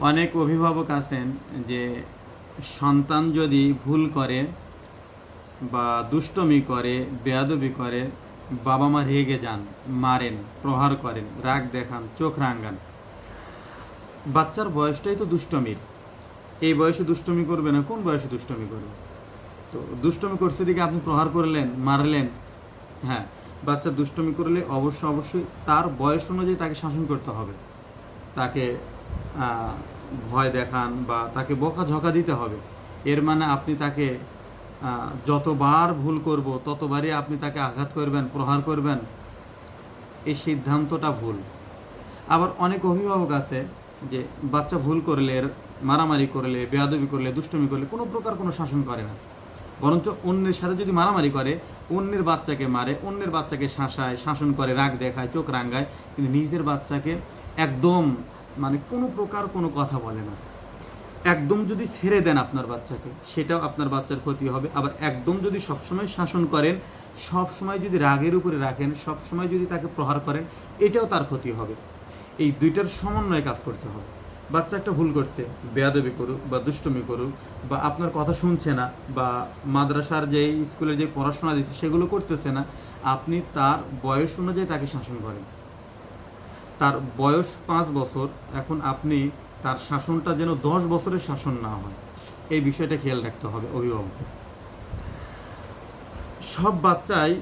অনেক অভিভাবক আছেন যে সন্তান যদি ভুল করে বা দুষ্টমি করে, বেয়াদবি করে বাবা মা রেগে যান, মারেন, প্রহার করেন, রাগ দেখান, চোখ রাঙ্গান বাচ্চার বয়সটাই তো দুষ্টমির। এই বয়সে দুষ্টমি করবে না, কোন বয়সে দুষ্টমি করবে? তো দুষ্টমি করছে দিকে আপনি প্রহার করলেন, মারলেন হ্যাঁ বাচ্চা দুষ্টমি করলে অবশ্য অবশ্যই তার বয়স অনুযায়ী তাকে শাসন করতে হবে। তাকে ভয় দেখান বা তাকে বোকা বকাঝকা দিতে হবে। এর মানে আপনি তাকে যতবার ভুল করব, ততবারই আপনি তাকে আঘাত করবেন, প্রহার করবেন। এই সিদ্ধান্তটা ভুল। আবার অনেক অভিভাবক আছে যে, বাচ্চা ভুল করলে, মারামারি করলে, বেয়াদবি করলে, দুষ্টমি করলে কোনো প্রকার কোনো শাসন করে না। বরঞ্চ অন্যের সাথে যদি মারামারি করে, অন্যের বাচ্চাকে মারে, অন্যের বাচ্চাকে শাসায়, শাসন করে, রাগ দেখায়, চোখ রাঙ্গায়, কিন্তু নিজের বাচ্চাকে একদম মানে কোনো প্রকার কোনো কথা বলে না। একদম যদি ছেড়ে দেন আপনার বাচ্চাকে, সেটাও আপনার বাচ্চার ক্ষতি হবে। আবার একদম যদি সবসময় শাসন করেন সব সময় যদি রাগের উপরে রাখেন সব সময় যদি তাকে প্রহার করেন, এটাও তার ক্ষতি হবে। এই দুইটার সমন্বয়ে কাজ করতে হবে। বাচ্চা একটা ভুল করছে, বেয়াদবি করুক বা দুষ্টমি করুক বা আপনার কথা শুনছে না বা মাদ্রাসার যে স্কুলে যে পড়াশোনা দিচ্ছে, সেগুলো করতেছে না, আপনি তার বয়স অনুযায়ী তাকে শাসন করেন। তার বয়স পাঁচ বছর, এখন আপনি তার শাসনটা যেন দশ বছরের শাসন না হয়। এই বিষয়টা খেয়াল রাখতে হবে, অভিভাবক। সব বাচ্চাই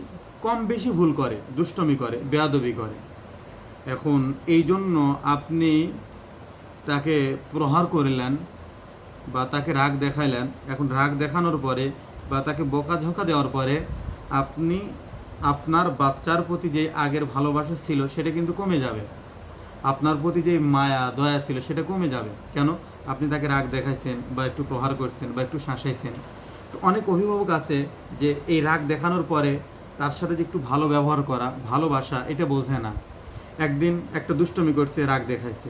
কম বেশি ভুল করে, দুষ্টমি করে, বেয়াদবি করে। এখন এই জন্য আপনি তাকে প্রহার করলেন বা তাকে রাগ দেখাইলেন। এখন রাগ দেখানোর পরে বা তাকে বকাঝকা দেওয়ার পরে আপনি আপনার বাচ্চার প্রতি যে আগের ভালোবাসা ছিল, সেটা কিন্তু কমে যাবে। আপনার প্রতি যে মায়া, দয়া ছিল সেটা কমে যাবে। কেন? আপনি তাকে রাগ দেখাইছেন বা একটু প্রহার করছেন বা একটু শাসাইছেন। তো অনেক অভিভাবক আছে যে এই রাগ দেখানোর পরে তার সাথে যে একটু ভালো ব্যবহার করা, ভালোবাসা, এটা বোঝে না। একদিন একটা দুষ্টমি করছে, রাগ দেখাইছে।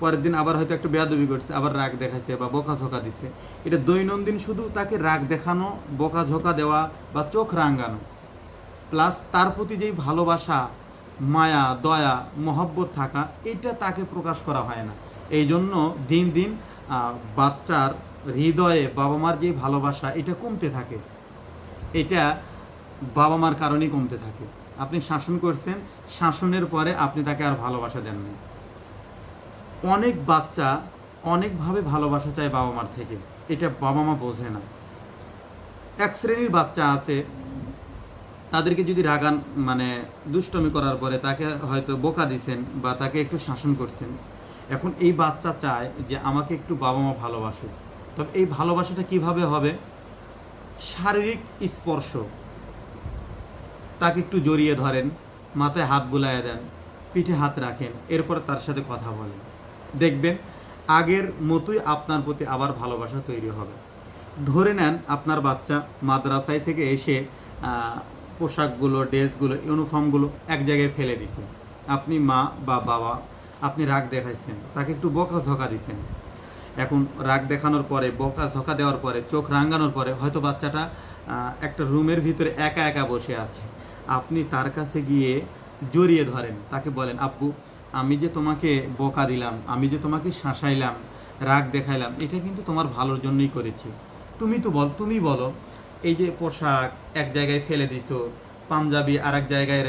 পরের দিন আবার হয়তো একটা বেয়াদবি করছে, আবার রাগ দেখাইছে বা বকাঝকা দিছে। এটা দৈনন্দিন শুধু তাকে রাগ দেখানো, বকাঝকা দেওয়া বা চোখ রাঙ্গানো প্লাস তার প্রতি যেই ভালোবাসা মায়া, দয়া, মহব্বত থাকা, এটা তাকে প্রকাশ করা হয় না। এই জন্য দিন দিন বাচ্চার হৃদয়ে বাবা মার যে ভালোবাসা, এটা কমতে থাকে। এটা বাবা মার কারণেই কমতে থাকে। আপনি শাসন করছেন, শাসনের পরে আপনি তাকে আর ভালোবাসা দেন না। অনেক বাচ্চা অনেকভাবে ভালোবাসা চায় বাবা মার থেকে। এটা বাবা মা বোঝে না। এক শ্রেণির বাচ্চা আছে তাদেরকে যদি রাগান মানে দুষ্টমি করার পরে তাকে হয়তো বোকা দিছেন বা তাকে একটু শাসন করছেন। এখন এই বাচ্চা চায় যে আমাকে একটু বাবা মা ভালোবাসুক। তবে এই ভালোবাসাটা কীভাবে হবে? শারীরিক স্পর্শ। তাকে একটু জড়িয়ে ধরেন, মাথায় হাত বুলাইয়া দেন, পিঠে হাত রাখেন, এরপর তার সাথে কথা বলেন। দেখবেন, আগের মতোই আপনার প্রতি আবার ভালোবাসা তৈরি হবে। ধরে নেন আপনার বাচ্চা মাদ্রাসায় থেকে এসে পোশাকগুলো, ড্রেসগুলো, ইউনিফর্মগুলো এক জায়গায় ফেলে দিছে আপনি মা বা বাবা, আপনি রাগ দেখাইছেন, তাকে একটু বকা ঝকা দিছেন। এখন রাগ দেখানোর পরে বকা ঝকা দেওয়ার পরে, চোখ রাঙ্গানোর পরে হয়তো বাচ্চাটা একটা রুমের ভিতরে একা একা বসে আছে। আপনি তার কাছে গিয়ে জড়িয়ে ধরেন, তাকে বলেন, আব্বু, আমি যে তোমাকে বকা দিলাম, আমি যে তোমাকে শাসাইলাম, রাগ দেখাইলাম, এটা কিন্তু তোমার ভালোর জন্যই করেছি। তুমি তো বল, তুমি বলো। এই যে পোশাক এক জায়গায় ফেলে দিছো পাঞ্জাবি আর এক জায়গায়